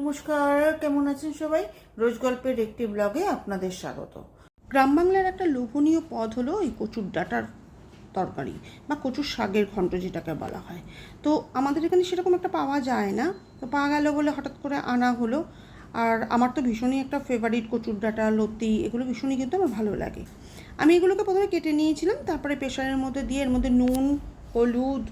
নমস্কার, কেমন আছেন সবাই? রোজ গল্পের একটি ব্লগে আপনাদের স্বাগত। গ্রাম বাংলার একটা লোভনীয় পদ হলো এই কচুর ডাটার তরকারি, বা কচুর শাকের ঘন্ট যেটাকে বলা হয়। তো আমাদের এখানে সেরকম একটা পাওয়া যায় না। তো পাওয়া গেল বলে হঠাৎ করে আনা হলো। আর আমার তো ভীষণই একটা ফেভারিট কচুর ডাটা, লতি, এগুলো ভীষণই কিন্তু আমার ভালো লাগে। আমি এগুলোকে প্রথমে কেটে নিয়েছিলাম, তারপরে প্রেশারের মধ্যে দিয়ে এর মধ্যে নুন, হলুদ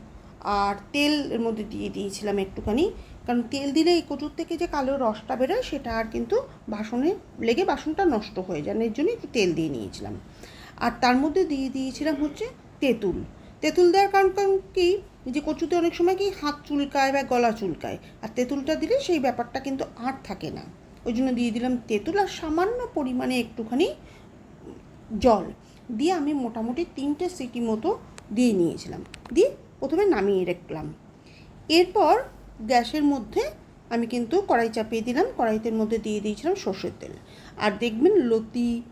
আর তেল এর মধ্যে দিয়ে দিয়েছিলাম একটুখানি। কারণ তেল দিলে এই কচুর থেকে যে কালো রসটা বেরোয়, সেটা আর কিন্তু বাসনে লেগে বাসনটা নষ্ট হয়ে যায়। এর জন্য একটু তেল দিয়ে নিয়েছিলাম। আর তার মধ্যে দিয়ে দিয়েছিলাম হচ্ছে তেঁতুল। তেঁতুল দেওয়ার কারণ কারণ কি? যে কচুতে অনেক সময় কি হাত চুলকায় বা গলা চুলকায়। আর তেঁতুলটা দিলে সেই ব্যাপারটা কিন্তু আর থাকে না। ওই জন্য দিয়ে দিলাম তেঁতুল আর সামান্য পরিমাণে একটুখানি জল। দিয়ে আমি মোটামুটি তিনটে সিটি মতো দিয়ে নিয়েছিলাম। দিয়ে প্রথমে নামিয়ে রাখলাম। এরপর গ্যাসের মধ্যে আমি কিন্তু কড়াই চাপিয়ে দিলাম কড়াইতের মধ্যে দিয়ে দিয়েছিলাম সর্ষের তেল। আর দেখবেন লতি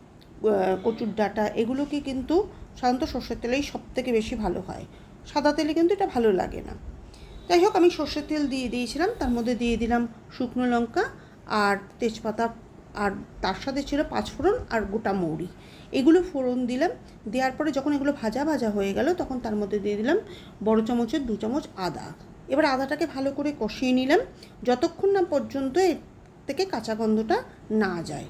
কচুর ডাঁটা এগুলোকে কিন্তু সাধারণত সর্ষের তেলেই সব থেকে বেশি ভালো হয়। সাদা তেলে কিন্তু এটা ভালো লাগে না। যাই হোক, আমি সর্ষের তেল দিয়ে দিয়েছিলাম, তার মধ্যে দিয়ে দিলাম শুকনো লঙ্কা আর তেজপাতা, আর তার সাথে ছিল পাঁচফোড়ন আর গোটা মৌরি। এগুলো ফোড়ন দিলাম, দেওয়ার পরে যখন এগুলো ভাজা ভাজা হয়ে গেল, তখন তার মধ্যে দিয়ে দিলাম বড় চামচের দু চামচ আদা। এবার আদাটাকে ভালো করে কষিয়ে নিলাম। যতক্ষণ না পর্যন্ত এর থেকে কাঁচা গন্ধটা না যায়।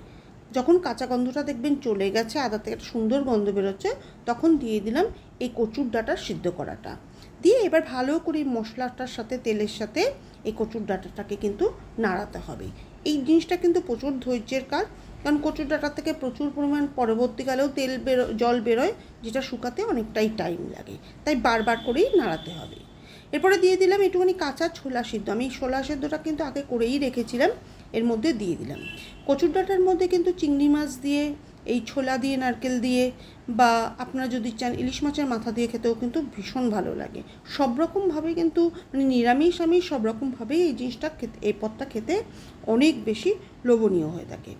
যখন কাঁচা গন্ধটা দেখবেন চলে গেছে, আদা থেকে একটা সুন্দর গন্ধ বেরোচ্ছে, তখন দিয়ে দিলাম এই কচুর ডাঁটা সিদ্ধ করাটা। দিয়ে এবার ভালো করে মশলাটার সাথে, তেলের সাথে এই কচুর ডাঁটাটাকে কিন্তু নাড়াতে হবে। এই জিনিসটা কিন্তু প্রচুর ধৈর্যের কাজ, কারণ কচুর ডাঁটা থেকে প্রচুর পরিমাণ পরবর্তীকালেও তেল বেরো, জল বেরোয়, যেটা শুকাতে অনেকটাই টাইম লাগে। তাই বারবার করেই নাড়াতে হবে। এরপরে দিয়ে দিলাম একটুখানি কাঁচা ছোলা সিদ্ধ। আমি ছোলা সিদ্ধটা কিন্তু আগে করেই রেখেছিলাম, এর মধ্যে দিয়ে দিলাম। কচুর ডাঁটার মধ্যে কিন্তু চিংড়ি মাছ দিয়ে, এই ছোলা দিয়ে, নারকেল দিয়ে বা আপনারা যদি চান ইলিশ মাছের মাথা দিয়ে খেতেও কিন্তু ভীষণ ভালো লাগে। সব রকমভাবে কিন্তু মানে নিরামিষ আমিষ সব রকমভাবেই এই জিনিসটা খেতে, এই পদটা খেতে অনেক বেশি লোভনীয় হয়ে থাকে।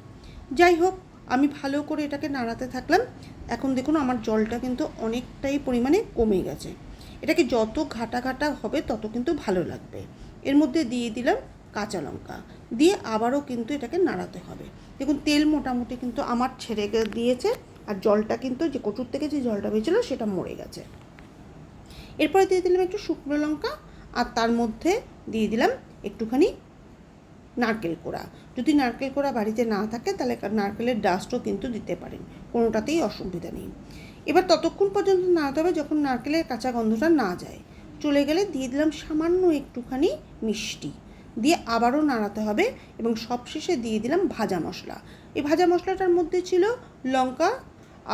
যাই হোক, আমি ভালো করে এটাকে নাড়াতে থাকলাম। এখন দেখুন আমার জলটা কিন্তু অনেকটাই পরিমাণে কমে গেছে। এটাকে যত ঘাটা ঘাটা হবে, তত কিন্তু ভালো লাগবে। এর মধ্যে দিয়ে দিলাম কাঁচা লঙ্কা। দিয়ে আবারও কিন্তু এটাকে নাড়াতে হবে। দেখুন, তেল মোটামুটি কিন্তু আমার ছেড়ে দিয়েছে আর জলটা কিন্তু যে কচুর থেকে যে জলটা বেরিয়েছিল সেটা মরে গেছে। এরপরে দিয়ে দিলাম একটু শুকনো লঙ্কা আর তার মধ্যে দিয়ে দিলাম একটুখানি নারকেল কোড়া। যদি নারকেল কোড়া বাড়িতে না থাকে, তাহলে নারকেলের ডাস্টও কিন্তু দিতে পারেন। কোনোটাতেই অসুবিধা নেই। এবার ততক্ষণ পর্যন্ত নাড়াতে হবে যখন নারকেলের কাঁচা গন্ধটা না যায়। চলে গেলে দিয়ে দিলাম সামান্য একটুখানি মিষ্টি। দিয়ে আবারও নাড়াতে হবে এবং সবশেষে দিয়ে দিলাম ভাজা মশলা। এই ভাজা মশলাটার মধ্যে ছিল লঙ্কা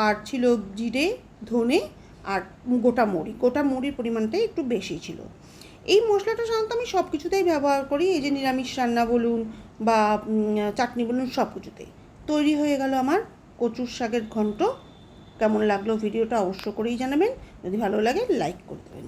আর ছিল জিরে, ধনে আর গোটা মুড়ি। গোটা মুড়ির পরিমাণটাই একটু বেশি ছিল। এই মশলাটা সাধারণত আমি সব কিছুতেই ব্যবহার করি। এই যে নিরামিষ রান্না বলুন বা চাটনি বলুন সব কিছুতেই তৈরি হয়ে গেল আমার কচুর শাকের ঘন্ট। কেমন লাগল ভিডিওটা অবশ্য করেই জানাবেন। যদি ভালো লাগে লাইক করে দেবেন।